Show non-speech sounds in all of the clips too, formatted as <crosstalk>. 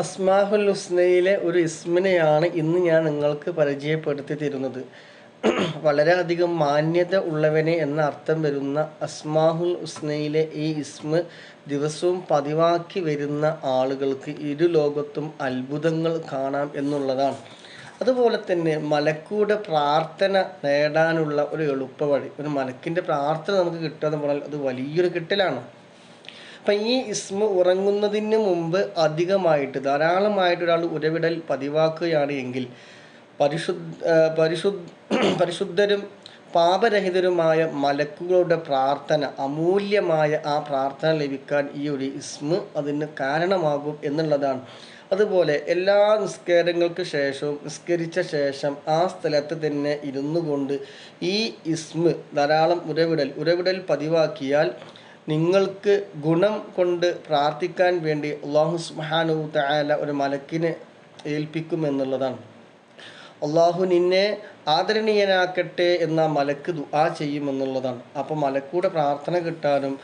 അസ്മാഹുൽ ഹുസ്നയിലെ ഒരു ഇസ്മിനെയാണ് ഇന്ന് ഞാൻ നിങ്ങൾക്ക് പരിചയപ്പെടുത്തി തരുന്നത് വളരെയധികം മാന്യത ഉള്ളവനെ എന്ന അർത്ഥം വരുന്ന അസ്മാഹുൽ ഹുസ്നയിലെ ഈ ഇസ്മ ദിവസവും പതിവാക്കി വരുന്ന ആളുകൾക്ക് ഇരു ലോകത്തും അത്ഭുതങ്ങൾ കാണാം എന്നുള്ളതാണ്. അതുപോലെ തന്നെ മലക്കൂടെ പ്രാർത്ഥന നേടാനുള്ള ഒരു എളുപ്പ വഴി ഒരു മലക്കിന്റെ പ്രാർത്ഥന നമുക്ക് കിട്ടുക എന്ന് പറഞ്ഞാൽ അത് വലിയൊരു കിട്ടലാണ്. അപ്പം ഈ ഇസ്മ ഉറങ്ങുന്നതിന് മുമ്പ് അധികമായിട്ട് ധാരാളമായിട്ട് ഒരാൾ ഉരവിടൽ പതിവാക്കുകയാണ് എങ്കിൽ പരിശുദ്ധ പരിശുദ്ധ <clears throat> പരിശുദ്ധരും പാപരഹിതരുമായ മലക്കുകളുടെ പ്രാർത്ഥന അമൂല്യമായ ആ പ്രാർത്ഥന ലഭിക്കാൻ ഈ ഒരു ഇസ്മ അതിന് കാരണമാകും എന്നുള്ളതാണ്. അതുപോലെ എല്ലാ നിസ്കാരങ്ങൾക്ക് ശേഷവും നിസ്കരിച്ച ശേഷം ആ സ്ഥലത്ത് തന്നെ ഇരുന്നു കൊണ്ട് ഈ ഇസ്മ ധാരാളം ഉരവിടൽ ഉരവിടൽ പതിവാക്കിയാൽ നിങ്ങൾക്ക് ഗുണം കൊണ്ട് പ്രാർത്ഥിക്കാൻ വേണ്ടി അള്ളാഹു സുഹാനു തആല ഒരു മലക്കിനെ ഏൽപ്പിക്കും എന്നുള്ളതാണ്. അള്ളാഹു നിന്നെ ആദരണീയനാക്കട്ടെ എന്ന മലക്ക് ദുആ ചെയ്യുമെന്നുള്ളതാണ് അപ്പോൾ മലക്കൂടെ പ്രാർത്ഥന കിട്ടാനും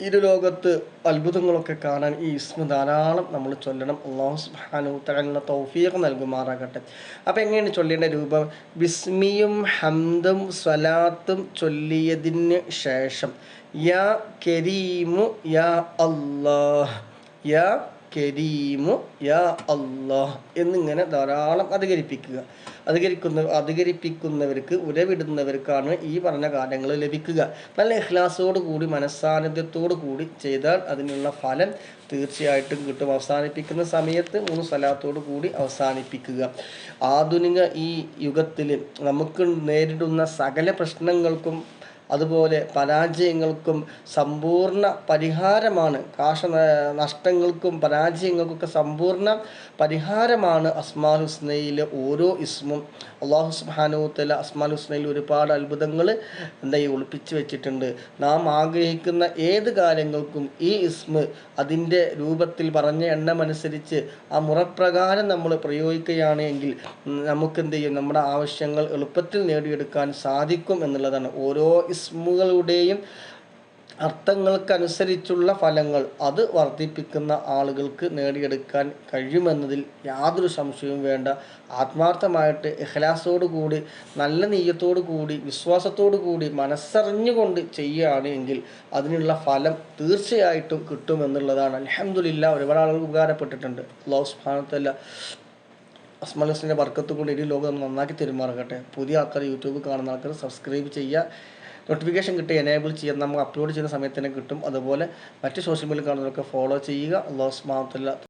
ഇരു ലോകത്ത് അത്ഭുതങ്ങളൊക്കെ കാണാൻ ഈ ഇസ്മ ധാരാളം നമ്മൾ ചൊല്ലണം. അള്ളാഹു തആല തൗഫീഖ് നൽകുമാറാകട്ടെ. അപ്പോൾ എങ്ങനെയാണ് ചൊല്ലേണ്ട രൂപം? ബിസ്മിയും ഹംദും സ്വലാത്തും ചൊല്ലിയതിന് ശേഷം യാ കരീമു യാ അല്ലാഹ് യാ കരീമു യാ അല്ലാഹ് എന്നിങ്ങനെ ധാരാളം അധികരിപ്പിക്കുക. അധികരിക്കുന്ന അധികരിപ്പിക്കുന്നവർക്ക് ഉരവിടുന്നവർക്കാണ് ഈ പറഞ്ഞ കാര്യങ്ങൾ ലഭിക്കുക. നല്ല ഇഖ്ലാസോട് കൂടി മനസ്സാന്നിധ്യത്തോടു കൂടി ചെയ്താൽ അതിനുള്ള ഫലം തീർച്ചയായിട്ടും കിട്ടും. അവസാനിപ്പിക്കുന്ന സമയത്ത് മൂന്ന് സ്ഥലത്തോടു കൂടി അവസാനിപ്പിക്കുക. ആധുനിക ഈ യുഗത്തിൽ നമുക്ക് നേരിടുന്ന സകല പ്രശ്നങ്ങൾക്കും അതുപോലെ പരാജയങ്ങൾക്കും സമ്പൂർണ പരിഹാരമാണ്. കാശ നഷ്ടങ്ങൾക്കും പരാജയങ്ങൾക്കൊക്കെ സമ്പൂർണ പരിഹാരമാണ് അസ്മാൽ ഹുസ്നയിലെ ഓരോ ഇസ്മും. അള്ളാഹു സുബാനുത്തല അസ്മാൽ ഹുസ്നയിൽ ഒരുപാട് അത്ഭുതങ്ങൾ എന്താ ഈ ഒളിപ്പിച്ച് വെച്ചിട്ടുണ്ട്. നാം ആഗ്രഹിക്കുന്ന ഏത് കാര്യങ്ങൾക്കും ഈ ഇസ്മ അതിന്റെ രൂപത്തിൽ പറഞ്ഞ എണ്ണമനുസരിച്ച് ആ മുറപ്രകാരം നമ്മൾ പ്രയോഗിക്കുകയാണ് എങ്കിൽ നമുക്ക് എന്ത് ചെയ്യും? നമ്മുടെ ആവശ്യങ്ങൾ എളുപ്പത്തിൽ നേടിയെടുക്കാൻ സാധിക്കും എന്നുള്ളതാണ് ഓരോ ഇസ്മുകളുടെയും അർത്ഥങ്ങൾക്കനുസരിച്ചുള്ള ഫലങ്ങൾ അത് വർദ്ധിപ്പിക്കുന്ന ആളുകൾക്ക് നേടിയെടുക്കാൻ കഴിയുമെന്നതിൽ യാതൊരു സംശയവും വേണ്ട. ആത്മാർത്ഥമായിട്ട് ഇഖ്ലാസോടു കൂടി നല്ല നെയ്യത്തോടു കൂടി വിശ്വാസത്തോടു കൂടി മനസ്സറിഞ്ഞുകൊണ്ട് ചെയ്യുകയാണ് എങ്കിൽ അതിനുള്ള ഫലം തീർച്ചയായിട്ടും കിട്ടുമെന്നുള്ളതാണ്. അലഹമില്ല ഒരുപാട് ആളുകൾ ഉപകാരപ്പെട്ടിട്ടുണ്ട്. അള്ളാഹു സുബ്ഹാനഹു അസ്മൽ ഹസ്സിന്റെ വർക്കത്ത് കൊണ്ട് ലോകം നന്നാക്കി തെരുമാറക്കട്ടെ പുതിയ ആൾക്കാർ യൂട്യൂബ് കാണുന്ന ആൾക്കാർ സബ്സ്ക്രൈബ് ചെയ്യുക. നോട്ടിഫിക്കേഷൻ കിട്ടി എനേബിൾ ചെയ്യാൻ നമുക്ക് അപ്ലോഡ് ചെയ്യുന്ന സമയത്ത് തന്നെ കിട്ടും. അതുപോലെ മറ്റ് സോഷ്യൽ മീഡിയ കാണുന്നവരൊക്കെ ഫോളോ ചെയ്യുക. അള്ളാഹു സുബ്ഹാനഹു